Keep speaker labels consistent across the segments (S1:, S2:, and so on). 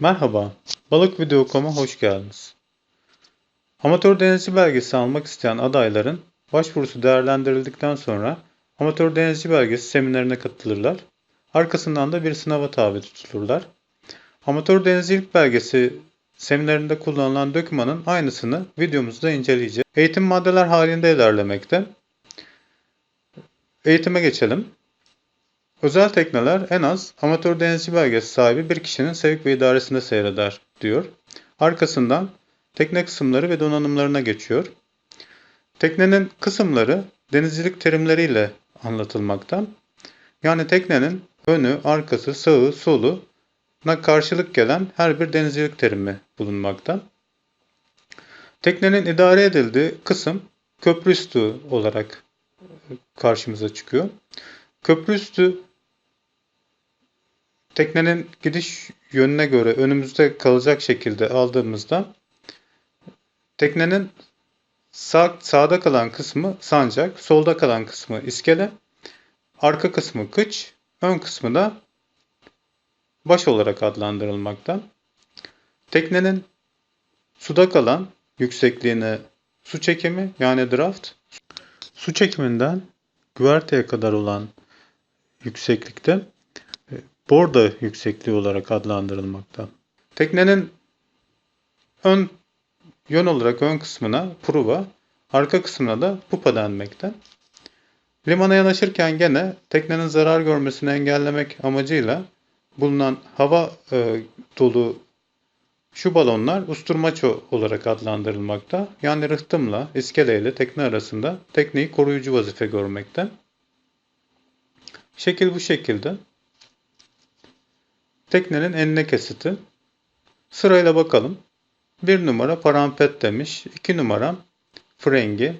S1: Merhaba, Balık.video.com'a hoş geldiniz. Amatör denizci belgesi almak isteyen adayların başvurusu değerlendirildikten sonra amatör denizci belgesi seminerine katılırlar. Arkasından da bir sınava tabi tutulurlar. Amatör denizcilik belgesi seminerinde kullanılan dokümanın aynısını videomuzda inceleyeceğiz. Eğitim maddeler halinde ilerlemekte. Eğitime geçelim. Özel tekneler en az amatör denizci belgesi sahibi bir kişinin sevk ve idaresinde seyreder diyor. Arkasından tekne kısımları ve donanımlarına geçiyor. Teknenin kısımları denizcilik terimleriyle anlatılmakta. Yani teknenin önü, arkası, sağı, solu karşılık gelen her bir denizcilik terimi bulunmakta. Teknenin idare edildiği kısım köprü üstü olarak karşımıza çıkıyor. Köprü üstü teknenin gidiş yönüne göre önümüzde kalacak şekilde aldığımızda teknenin sağ, sağda kalan kısmı sancak, solda kalan kısmı iskele, arka kısmı kıç, ön kısmı da baş olarak adlandırılmakta. Teknenin suda kalan yüksekliğine su çekimi yani draft, su çekiminden güverteye kadar olan yükseklikte borda yüksekliği olarak adlandırılmakta. Teknenin ön yön olarak ön kısmına pruva, arka kısmına da pupa denmekte. Limana yanaşırken gene teknenin zarar görmesini engellemek amacıyla bulunan hava e, dolu şu balonlar usturmaço olarak adlandırılmakta. Yani rıhtımla, iskeleyle tekne arasında tekneyi koruyucu vazife görmekte. Şekil bu şekilde. Teknenin enine kesiti. Sırayla bakalım. 1 numara parampet demiş. 2 numara frengi.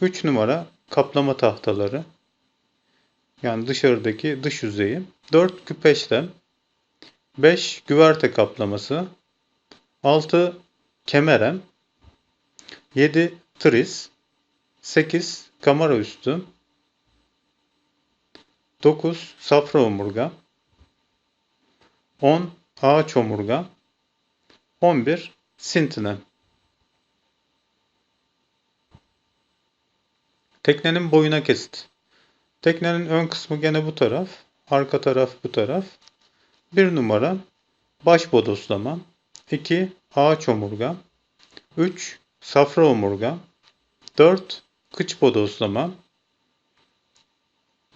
S1: 3 numara kaplama tahtaları. Yani dışarıdaki dış yüzeyi. 4 küpeşlem. 5 güverte kaplaması. 6 kemerem. 7 tris. 8 kamera üstü. 9 safra omurga. 10 ağaç omurga, 11 sintine. Teknenin boyuna kesit. Teknenin ön kısmı gene bu taraf, arka taraf bu taraf. 1 numara baş bodoslama, 2 ağaç omurga, 3 safra omurga, 4 kıç bodoslama,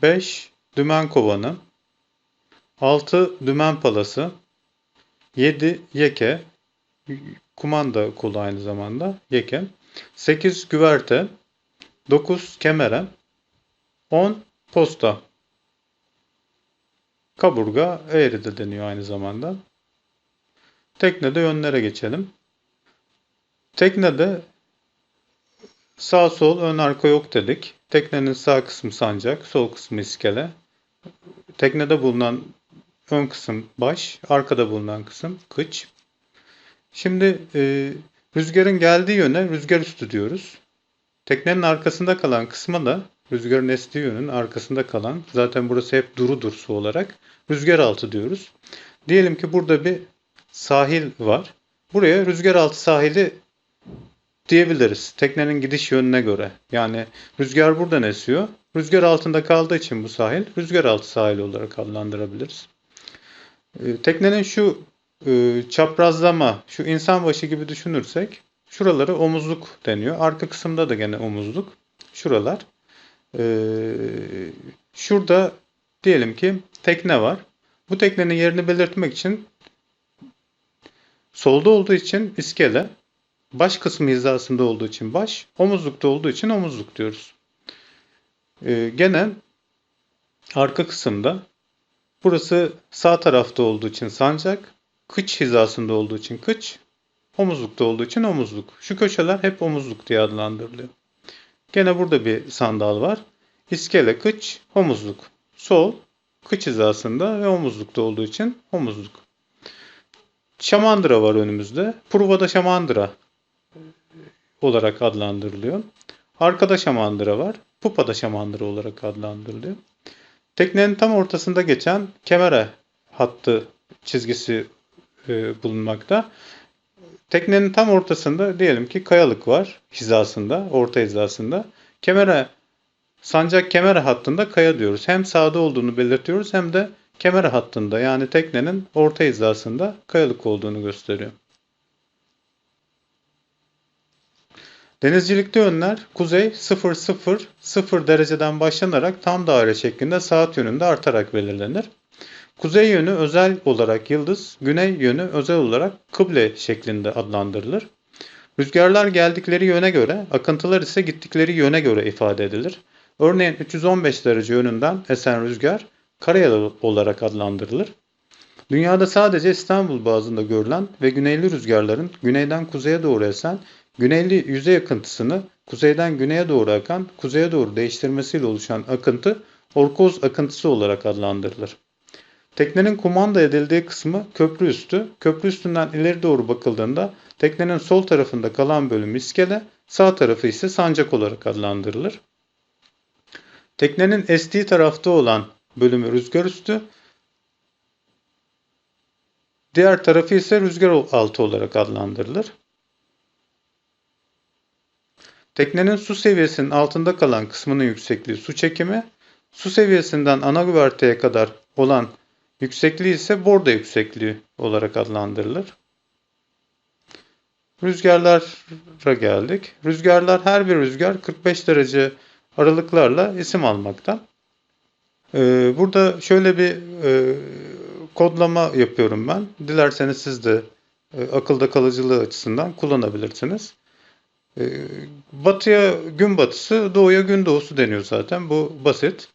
S1: 5 dümen kovanı, 6 dümen palası, 7 yeke, kumanda kolu aynı zamanda yeke, 8 güverte, 9 kemere, 10 posta. Kaburga eğri de deniyor aynı zamanda. Teknede yönlere geçelim. Teknede sağ sol ön arka yok dedik. Teknenin sağ kısmı sancak, sol kısmı iskele. Teknede bulunan ön kısım baş, arkada bulunan kısım kıç. Şimdi e, rüzgarın geldiği yöne rüzgar üstü diyoruz. Teknenin arkasında kalan kısma da rüzgarın estiği yönün arkasında kalan zaten burası hep durudur su olarak rüzgar altı diyoruz. Diyelim ki burada bir sahil var. Buraya rüzgar altı sahili diyebiliriz. Teknenin gidiş yönüne göre. Yani rüzgar buradan esiyor. Rüzgar altında kaldığı için bu sahil rüzgar altı sahili olarak adlandırabiliriz. Ee, teknenin şu e, çaprazlama, şu insan başı gibi düşünürsek şuraları omuzluk deniyor. Arka kısımda da gene omuzluk. Şuralar. Ee, şurada diyelim ki tekne var. Bu teknenin yerini belirtmek için solda olduğu için iskele, baş kısmı hizasında olduğu için baş, omuzlukta olduğu için omuzluk diyoruz. Ee, gene arka kısımda Burası sağ tarafta olduğu için sancak, kıç hizasında olduğu için kıç, omuzlukta olduğu için omuzluk. Şu köşeler hep omuzluk diye adlandırılıyor. Gene burada bir sandal var. İskele, kıç, omuzluk. Sol, kıç hizasında ve omuzlukta olduğu için omuzluk. Şamandıra var önümüzde. Pruva'da şamandıra olarak adlandırılıyor. Arkada şamandıra var. Pupada şamandıra olarak adlandırılıyor. Teknenin tam ortasında geçen kemere hattı çizgisi e, bulunmakta. Teknenin tam ortasında diyelim ki kayalık var hizasında, orta hizasında. Kemere sancak kemere hattında kaya diyoruz. Hem sağda olduğunu belirtiyoruz hem de kemere hattında yani teknenin orta hizasında kayalık olduğunu gösteriyor. Denizcilikte yönler kuzey 0 0 0 dereceden başlanarak tam daire şeklinde saat yönünde artarak belirlenir. Kuzey yönü özel olarak yıldız, güney yönü özel olarak kıble şeklinde adlandırılır. Rüzgarlar geldikleri yöne göre, akıntılar ise gittikleri yöne göre ifade edilir. Örneğin 315 derece yönünden esen rüzgar karayel olarak adlandırılır. Dünyada sadece İstanbul bazında görülen ve güneyli rüzgarların güneyden kuzeye doğru esen güneyli yüzey akıntısını kuzeyden güneye doğru akan, kuzeye doğru değiştirmesiyle oluşan akıntı orkoz akıntısı olarak adlandırılır. Teknenin kumanda edildiği kısmı köprü üstü. Köprü üstünden ileri doğru bakıldığında teknenin sol tarafında kalan bölüm iskele, sağ tarafı ise sancak olarak adlandırılır. Teknenin estiği tarafta olan bölümü rüzgar üstü, diğer tarafı ise rüzgar altı olarak adlandırılır. Teknenin su seviyesinin altında kalan kısmının yüksekliği su çekimi, su seviyesinden ana güverteye kadar olan yüksekliği ise borda yüksekliği olarak adlandırılır. Rüzgarlara geldik. Rüzgarlar her bir rüzgar 45 derece aralıklarla isim almakta. Ee, burada şöyle bir e, kodlama yapıyorum ben. Dilerseniz siz de e, akılda kalıcılığı açısından kullanabilirsiniz. E, batıya gün batısı, doğuya gün doğusu deniyor zaten. Bu basit.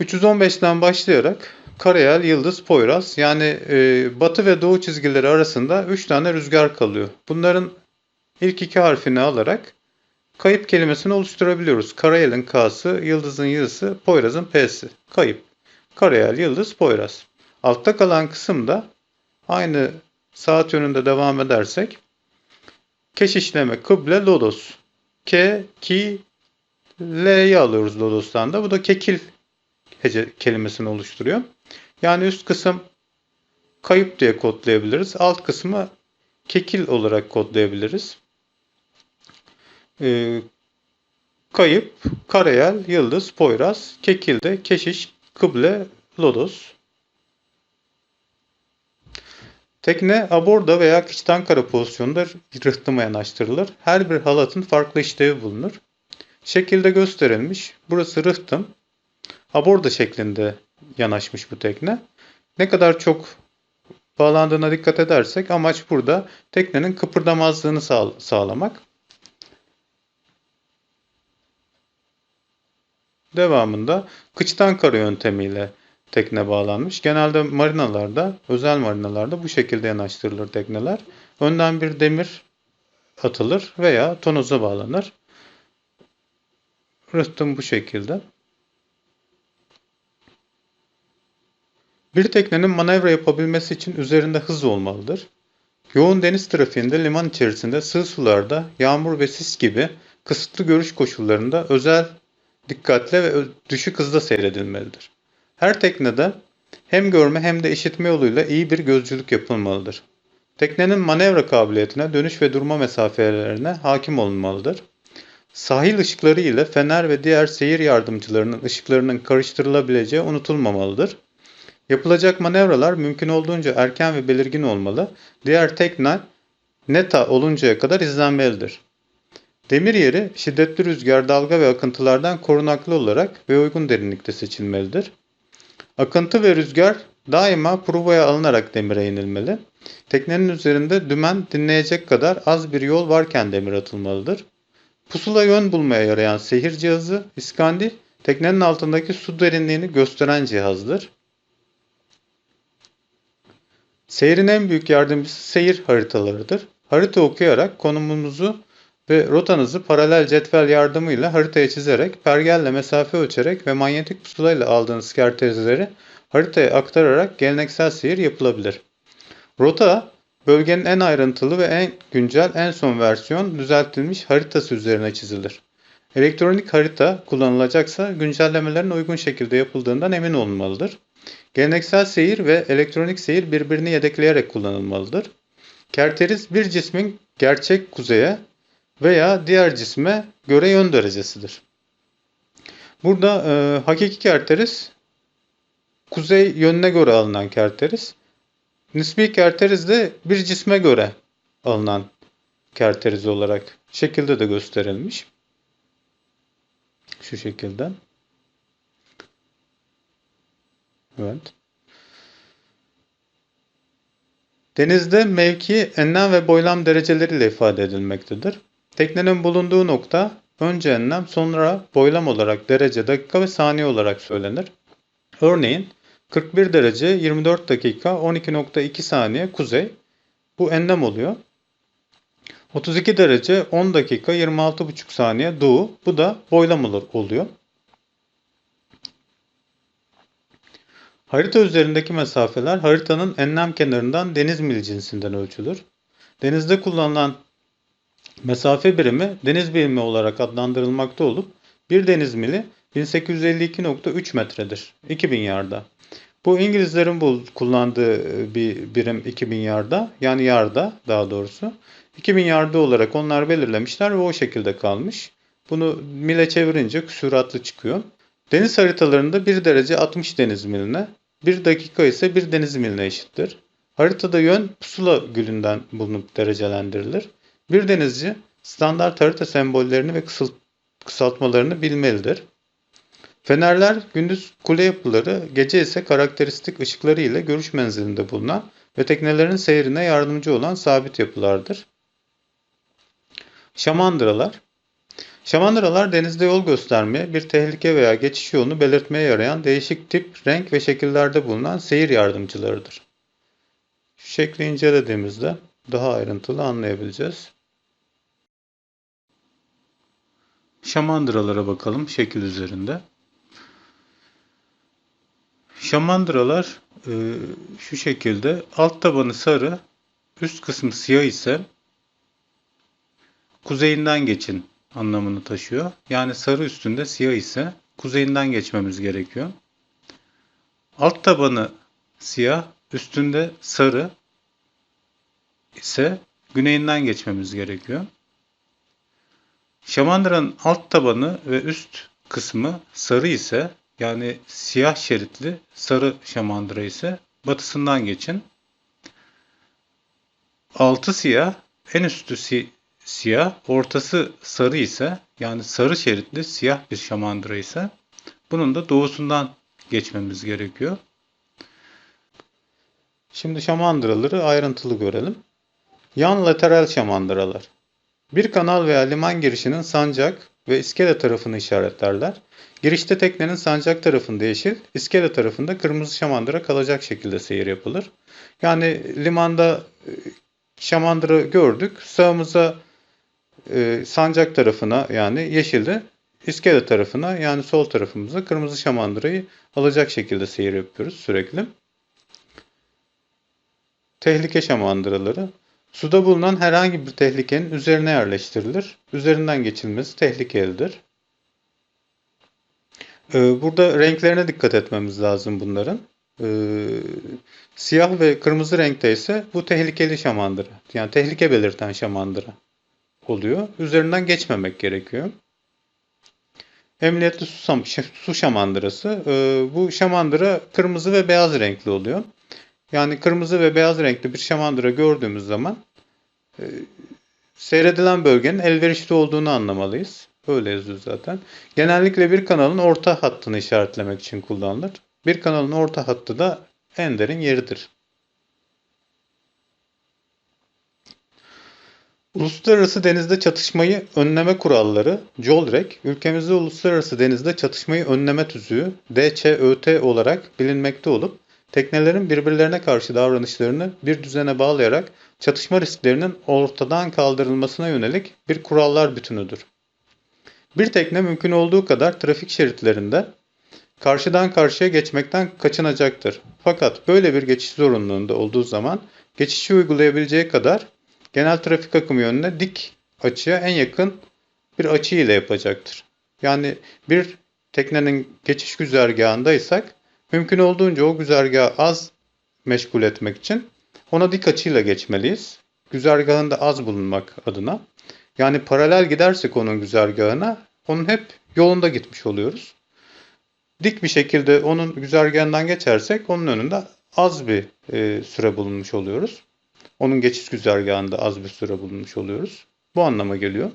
S1: 315'ten başlayarak Karayel, Yıldız, Poyraz yani e, batı ve doğu çizgileri arasında 3 tane rüzgar kalıyor. Bunların ilk iki harfini alarak kayıp kelimesini oluşturabiliyoruz. Karayel'in K'sı, Yıldız'ın Y'sı, Poyraz'ın P'si. Kayıp. Karayel, Yıldız, Poyraz. Altta kalan kısımda aynı saat yönünde devam edersek keş işleme, kıble, lodos. Ke, ki, L'yi alıyoruz lodostan da. Bu da kekil hece kelimesini oluşturuyor. Yani üst kısım kayıp diye kodlayabiliriz. Alt kısmı kekil olarak kodlayabiliriz. Ee, kayıp, karayel, yıldız, poyraz, kekilde, keşiş, kıble, lodos. Tekne aborda veya kıçtan kara pozisyonunda rıhtıma yanaştırılır. Her bir halatın farklı işlevi bulunur. Şekilde gösterilmiş. Burası rıhtım. Aborda şeklinde yanaşmış bu tekne. Ne kadar çok bağlandığına dikkat edersek amaç burada teknenin kıpırdamazlığını sağ sağlamak. Devamında kıçtan kara yöntemiyle tekne bağlanmış. Genelde marinalarda, özel marinalarda bu şekilde yanaştırılır tekneler. Önden bir demir atılır veya tonoza bağlanır. Rıhtım bu şekilde. Bir teknenin manevra yapabilmesi için üzerinde hız olmalıdır. Yoğun deniz trafiğinde liman içerisinde sığ sularda yağmur ve sis gibi kısıtlı görüş koşullarında özel dikkatle ve düşük hızda seyredilmelidir. Her teknede hem görme hem de işitme yoluyla iyi bir gözcülük yapılmalıdır. Teknenin manevra kabiliyetine, dönüş ve durma mesafelerine hakim olunmalıdır. Sahil ışıkları ile fener ve diğer seyir yardımcılarının ışıklarının karıştırılabileceği unutulmamalıdır. Yapılacak manevralar mümkün olduğunca erken ve belirgin olmalı. Diğer tekne neta oluncaya kadar izlenmelidir. Demir yeri şiddetli rüzgar, dalga ve akıntılardan korunaklı olarak ve uygun derinlikte seçilmelidir. Akıntı ve rüzgar daima provaya alınarak demire inilmeli. Teknenin üzerinde dümen dinleyecek kadar az bir yol varken demir atılmalıdır. Pusula yön bulmaya yarayan sehir cihazı iskandil teknenin altındaki su derinliğini gösteren cihazdır. Seyrin en büyük yardımcısı seyir haritalarıdır. Harita okuyarak konumunuzu ve rotanızı paralel cetvel yardımıyla haritaya çizerek, pergelle mesafe ölçerek ve manyetik pusulayla aldığınız kertezeleri haritaya aktararak geleneksel seyir yapılabilir. Rota, bölgenin en ayrıntılı ve en güncel en son versiyon düzeltilmiş haritası üzerine çizilir. Elektronik harita kullanılacaksa güncellemelerin uygun şekilde yapıldığından emin olunmalıdır. Geleneksel seyir ve elektronik seyir birbirini yedekleyerek kullanılmalıdır. Kerteriz bir cismin gerçek kuzeye veya diğer cisme göre yön derecesidir. Burada e, hakiki kerteriz kuzey yönüne göre alınan kerteriz. Nispi kerteriz de bir cisme göre alınan kerteriz olarak şekilde de gösterilmiş. Şu şekilde. Evet. Denizde mevki, enlem ve boylam dereceleriyle ifade edilmektedir. Teknenin bulunduğu nokta önce enlem sonra boylam olarak derece, dakika ve saniye olarak söylenir. Örneğin 41 derece 24 dakika 12.2 saniye kuzey. Bu enlem oluyor. 32 derece 10 dakika 26.5 saniye doğu. Bu da boylam oluyor. Harita üzerindeki mesafeler haritanın enlem kenarından deniz mil cinsinden ölçülür. Denizde kullanılan mesafe birimi deniz birimi olarak adlandırılmakta olup bir deniz mili 1852.3 metredir. 2000 yarda. Bu İngilizlerin kullandığı bir birim 2000 yarda yani yarda daha doğrusu. 2000 yarda olarak onlar belirlemişler ve o şekilde kalmış. Bunu mile çevirince küsuratlı çıkıyor. Deniz haritalarında 1 derece 60 deniz miline, 1 dakika ise 1 deniz miline eşittir. Haritada yön pusula gülünden bulunup derecelendirilir. Bir denizci standart harita sembollerini ve kısaltmalarını bilmelidir. Fenerler gündüz kule yapıları, gece ise karakteristik ışıkları ile görüş menzilinde bulunan ve teknelerin seyrine yardımcı olan sabit yapılardır. Şamandıralar Şamandıralar denizde yol göstermeye, bir tehlike veya geçiş yolunu belirtmeye yarayan değişik tip, renk ve şekillerde bulunan seyir yardımcılarıdır. Şu şekli incelediğimizde daha ayrıntılı anlayabileceğiz. Şamandıralara bakalım şekil üzerinde. Şamandıralar e, şu şekilde alt tabanı sarı, üst kısmı siyah ise kuzeyinden geçin anlamını taşıyor. Yani sarı üstünde siyah ise kuzeyinden geçmemiz gerekiyor. Alt tabanı siyah, üstünde sarı ise güneyinden geçmemiz gerekiyor. Şamandıranın alt tabanı ve üst kısmı sarı ise yani siyah şeritli sarı şamandıra ise batısından geçin. Altı siyah, en üstü si siyah, ortası sarı ise yani sarı şeritli siyah bir şamandıra ise bunun da doğusundan geçmemiz gerekiyor. Şimdi şamandıraları ayrıntılı görelim. Yan lateral şamandıralar. Bir kanal veya liman girişinin sancak ve iskele tarafını işaretlerler. Girişte teknenin sancak tarafında yeşil, iskele tarafında kırmızı şamandıra kalacak şekilde seyir yapılır. Yani limanda e, şamandıra gördük. Sağımıza e, sancak tarafına yani yeşilde, iskele tarafına yani sol tarafımıza kırmızı şamandırayı alacak şekilde seyir yapıyoruz sürekli. Tehlike şamandıraları. Suda bulunan herhangi bir tehlikenin üzerine yerleştirilir. Üzerinden geçilmesi tehlikelidir. Ee, burada renklerine dikkat etmemiz lazım bunların. Ee, siyah ve kırmızı renkte ise bu tehlikeli şamandıra. Yani tehlike belirten şamandıra oluyor. Üzerinden geçmemek gerekiyor. Emniyetli su, su şamandırası. Ee, bu şamandıra kırmızı ve beyaz renkli oluyor. Yani kırmızı ve beyaz renkli bir şamandıra gördüğümüz zaman e, seyredilen bölgenin elverişli olduğunu anlamalıyız. Öyle yazıyor zaten. Genellikle bir kanalın orta hattını işaretlemek için kullanılır. Bir kanalın orta hattı da en derin yeridir. Uluslararası denizde çatışmayı önleme kuralları, JOLREC, ülkemizde uluslararası denizde çatışmayı önleme tüzüğü, DÇÖT olarak bilinmekte olup, teknelerin birbirlerine karşı davranışlarını bir düzene bağlayarak çatışma risklerinin ortadan kaldırılmasına yönelik bir kurallar bütünüdür. Bir tekne mümkün olduğu kadar trafik şeritlerinde karşıdan karşıya geçmekten kaçınacaktır. Fakat böyle bir geçiş zorunluluğunda olduğu zaman geçişi uygulayabileceği kadar genel trafik akımı yönüne dik açıya en yakın bir açı ile yapacaktır. Yani bir teknenin geçiş güzergahındaysak Mümkün olduğunca o güzergahı az meşgul etmek için ona dik açıyla geçmeliyiz. Güzergahında az bulunmak adına. Yani paralel gidersek onun güzergahına onun hep yolunda gitmiş oluyoruz. Dik bir şekilde onun güzergahından geçersek onun önünde az bir e, süre bulunmuş oluyoruz. Onun geçiş güzergahında az bir süre bulunmuş oluyoruz. Bu anlama geliyor.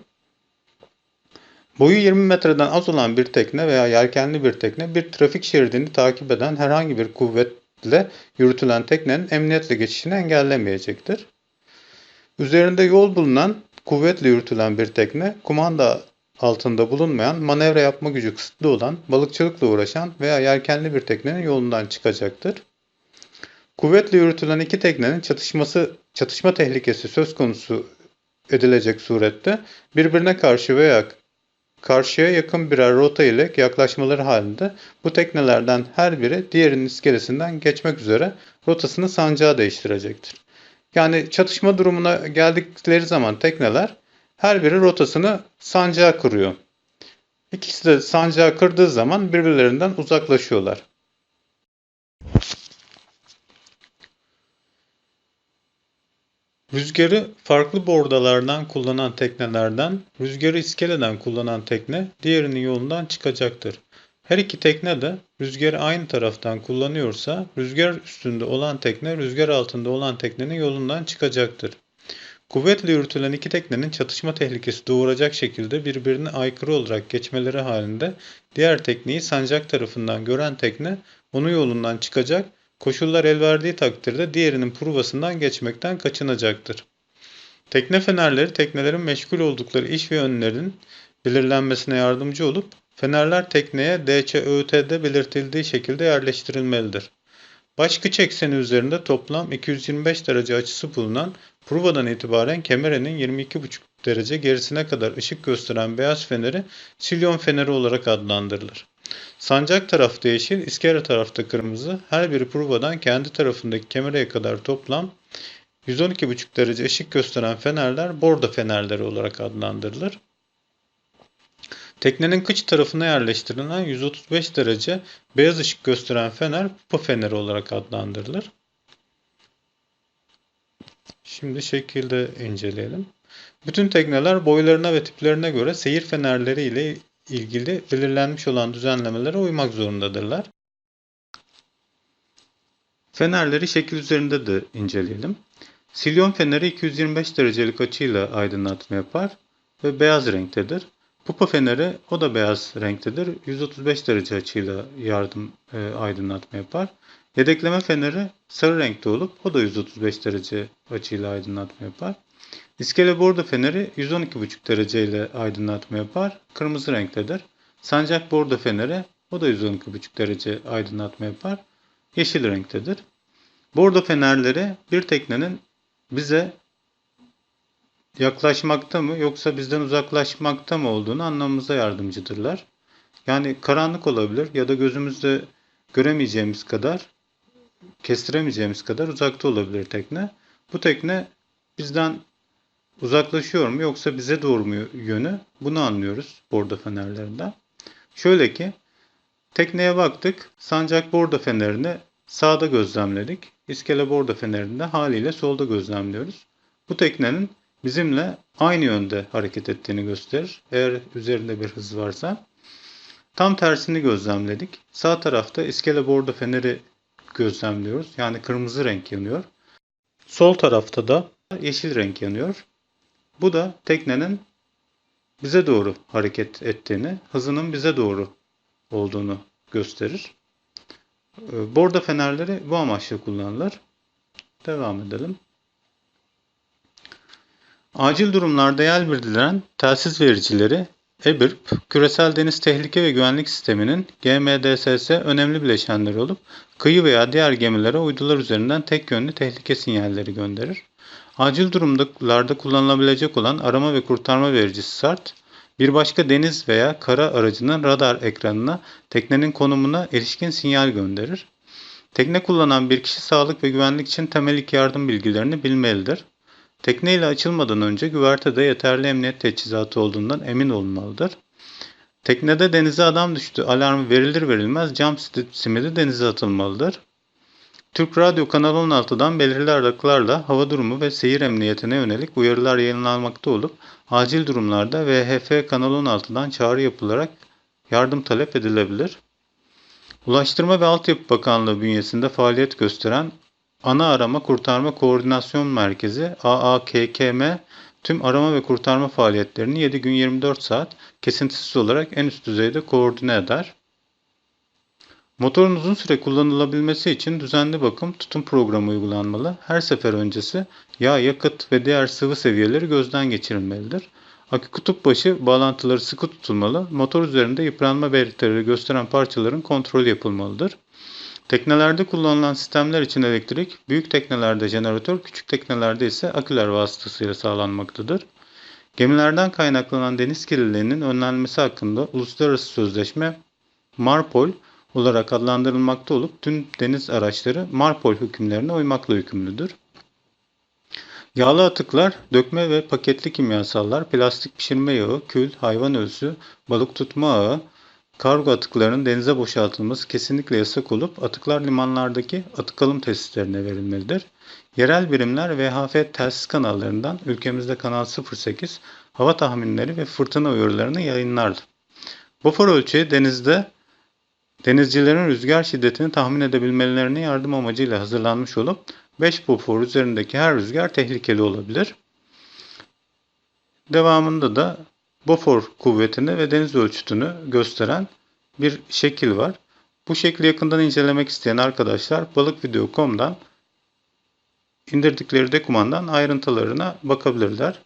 S1: Boyu 20 metreden az olan bir tekne veya yelkenli bir tekne bir trafik şeridini takip eden herhangi bir kuvvetle yürütülen teknenin emniyetle geçişini engellemeyecektir. Üzerinde yol bulunan kuvvetle yürütülen bir tekne kumanda altında bulunmayan, manevra yapma gücü kısıtlı olan, balıkçılıkla uğraşan veya yelkenli bir teknenin yolundan çıkacaktır. Kuvvetle yürütülen iki teknenin çatışması, çatışma tehlikesi söz konusu edilecek surette birbirine karşı veya karşıya yakın birer rota ile yaklaşmaları halinde bu teknelerden her biri diğerinin iskelesinden geçmek üzere rotasını sancağı değiştirecektir. Yani çatışma durumuna geldikleri zaman tekneler her biri rotasını sancağa kuruyor. İkisi de sancağı kırdığı zaman birbirlerinden uzaklaşıyorlar. Rüzgarı farklı bordalardan kullanan teknelerden, rüzgarı iskeleden kullanan tekne diğerinin yolundan çıkacaktır. Her iki tekne de rüzgarı aynı taraftan kullanıyorsa rüzgar üstünde olan tekne rüzgar altında olan teknenin yolundan çıkacaktır. Kuvvetle yürütülen iki teknenin çatışma tehlikesi doğuracak şekilde birbirine aykırı olarak geçmeleri halinde diğer tekneyi sancak tarafından gören tekne onun yolundan çıkacak Koşullar el verdiği takdirde diğerinin provasından geçmekten kaçınacaktır. Tekne fenerleri teknelerin meşgul oldukları iş ve yönlerin belirlenmesine yardımcı olup fenerler tekneye DCÖT'de belirtildiği şekilde yerleştirilmelidir. Baş kıç ekseni üzerinde toplam 225 derece açısı bulunan provadan itibaren kemerenin 22,5 derece gerisine kadar ışık gösteren beyaz feneri silyon feneri olarak adlandırılır. Sancak tarafta yeşil, iskele tarafta kırmızı. Her biri provadan kendi tarafındaki kemereye kadar toplam 112,5 derece ışık gösteren fenerler bordo fenerleri olarak adlandırılır. Teknenin kıç tarafına yerleştirilen 135 derece beyaz ışık gösteren fener pupa feneri olarak adlandırılır. Şimdi şekilde inceleyelim. Bütün tekneler boylarına ve tiplerine göre seyir fenerleri ile ilgili belirlenmiş olan düzenlemelere uymak zorundadırlar. Fenerleri şekil üzerinde de inceleyelim. Silyon feneri 225 derecelik açıyla aydınlatma yapar ve beyaz renktedir. Pupa feneri o da beyaz renktedir. 135 derece açıyla yardım e, aydınlatma yapar. Yedekleme feneri sarı renkte olup o da 135 derece açıyla aydınlatma yapar. İskele bordo feneri 112,5 derece ile aydınlatma yapar. Kırmızı renktedir. Sancak bordo feneri o da 112,5 derece aydınlatma yapar. Yeşil renktedir. Bordo fenerleri bir teknenin bize yaklaşmakta mı yoksa bizden uzaklaşmakta mı olduğunu anlamamıza yardımcıdırlar. Yani karanlık olabilir ya da gözümüzde göremeyeceğimiz kadar, kestiremeyeceğimiz kadar uzakta olabilir tekne. Bu tekne bizden uzaklaşıyor mu yoksa bize doğru mu yönü? Bunu anlıyoruz bordo fenerlerinden. Şöyle ki tekneye baktık. Sancak bordo fenerini sağda gözlemledik. İskele bordo fenerini de haliyle solda gözlemliyoruz. Bu teknenin bizimle aynı yönde hareket ettiğini gösterir. Eğer üzerinde bir hız varsa. Tam tersini gözlemledik. Sağ tarafta iskele bordo feneri gözlemliyoruz. Yani kırmızı renk yanıyor. Sol tarafta da yeşil renk yanıyor. Bu da teknenin bize doğru hareket ettiğini, hızının bize doğru olduğunu gösterir. Ee, bordo fenerleri bu amaçla kullanılır. Devam edelim. Acil durumlarda yer bildirilen telsiz vericileri EBIRP, Küresel Deniz Tehlike ve Güvenlik Sistemi'nin GMDSS önemli bileşenleri olup kıyı veya diğer gemilere uydular üzerinden tek yönlü tehlike sinyalleri gönderir. Acil durumlarda kullanılabilecek olan arama ve kurtarma vericisi SART, bir başka deniz veya kara aracının radar ekranına teknenin konumuna ilişkin sinyal gönderir. Tekne kullanan bir kişi sağlık ve güvenlik için temel ilk yardım bilgilerini bilmelidir. Tekne ile açılmadan önce güvertede yeterli emniyet teçhizatı olduğundan emin olunmalıdır. Teknede denize adam düştü. Alarmı verilir verilmez cam simidi denize atılmalıdır. Türk Radyo Kanal 16'dan belirli aralıklarla hava durumu ve seyir emniyetine yönelik uyarılar yayınlanmakta olup acil durumlarda VHF Kanal 16'dan çağrı yapılarak yardım talep edilebilir. Ulaştırma ve Altyapı Bakanlığı bünyesinde faaliyet gösteren Ana Arama Kurtarma Koordinasyon Merkezi AAKKM tüm arama ve kurtarma faaliyetlerini 7 gün 24 saat kesintisiz olarak en üst düzeyde koordine eder. Motorun uzun süre kullanılabilmesi için düzenli bakım tutum programı uygulanmalı. Her sefer öncesi yağ, yakıt ve diğer sıvı seviyeleri gözden geçirilmelidir. Akü kutup başı bağlantıları sıkı tutulmalı. Motor üzerinde yıpranma belirtileri gösteren parçaların kontrolü yapılmalıdır. Teknelerde kullanılan sistemler için elektrik, büyük teknelerde jeneratör, küçük teknelerde ise aküler vasıtasıyla sağlanmaktadır. Gemilerden kaynaklanan deniz kirliliğinin önlenmesi hakkında uluslararası sözleşme MARPOL olarak adlandırılmakta olup tüm deniz araçları MARPOL hükümlerine uymakla yükümlüdür. Yağlı atıklar, dökme ve paketli kimyasallar, plastik pişirme yağı, kül, hayvan ölüsü, balık tutma ağı, kargo atıklarının denize boşaltılması kesinlikle yasak olup atıklar limanlardaki atık alım tesislerine verilmelidir. Yerel birimler VHF telsiz kanallarından ülkemizde Kanal 08 hava tahminleri ve fırtına uyarılarını yayınlardı. Bofor ölçeği denizde denizcilerin rüzgar şiddetini tahmin edebilmelerine yardım amacıyla hazırlanmış olup 5 bofor üzerindeki her rüzgar tehlikeli olabilir. Devamında da Bofor kuvvetini ve deniz ölçütünü gösteren bir şekil var. Bu şekli yakından incelemek isteyen arkadaşlar balıkvideo.com'dan indirdikleri dokümandan ayrıntılarına bakabilirler.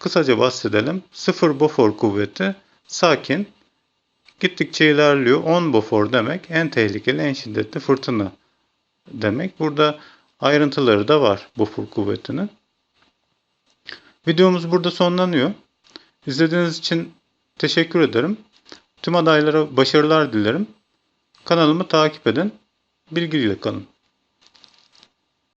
S1: Kısaca bahsedelim. 0 Bofor kuvveti sakin, gittikçe ilerliyor. 10 Bofor demek en tehlikeli, en şiddetli fırtına demek. Burada ayrıntıları da var Bofor kuvvetinin. Videomuz burada sonlanıyor. İzlediğiniz için teşekkür ederim. Tüm adaylara başarılar dilerim. Kanalımı takip edin. Bilgiyle kalın.